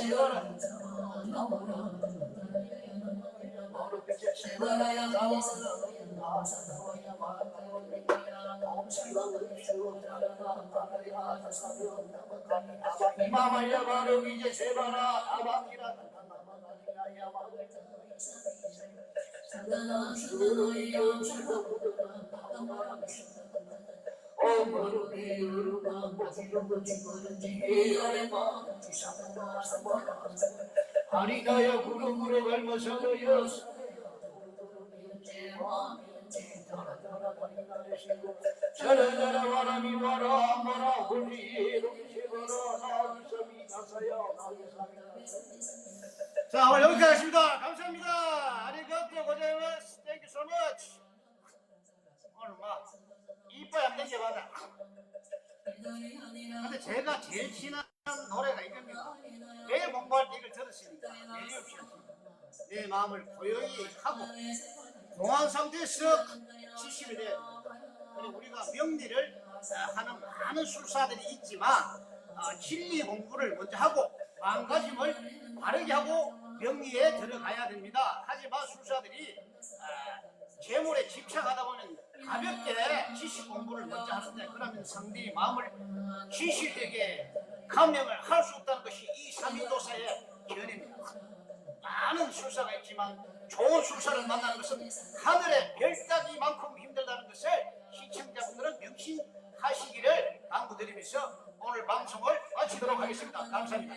이마 아리가야 구름으로 갈머서도요 자라자라 바람이 와라 아마라 홀리로 세바라 나비섬이 나서야 자 오늘 여기까지 하겠습니다. 감사합니다. 아리가또 고자이마스. Thank you so much. 오늘 막 이빨 안 당겨봐라. 근데 제가 제일 친한 노래가 이겁니다. 매일 공부할 때 이걸 들었으니까 예의 없이 내 마음을 고요히 하고 공황 상태에서 지시를 해야 됩니다. 우리가 명리를 어, 하는 많은 술사들이 있지만 어, 진리 공부를 먼저 하고 마음가짐을 바르게 하고 명리에 들어가야 됩니다. 하지만 재물에 집착하다 보면 가볍게 지식 공부를 먼저 하는데 그러면 상대의 마음을 진실되게 감명을 할 수 없다는 것이 이 삼인도사의 견해입니다. 많은 술사가 있지만 좋은 술사를 만나는 것은 하늘의 별따기만큼 힘들다는 것을 시청자분들은 명심하시기를 당부드리면서 오늘 방송을 마치도록 하겠습니다. 감사합니다.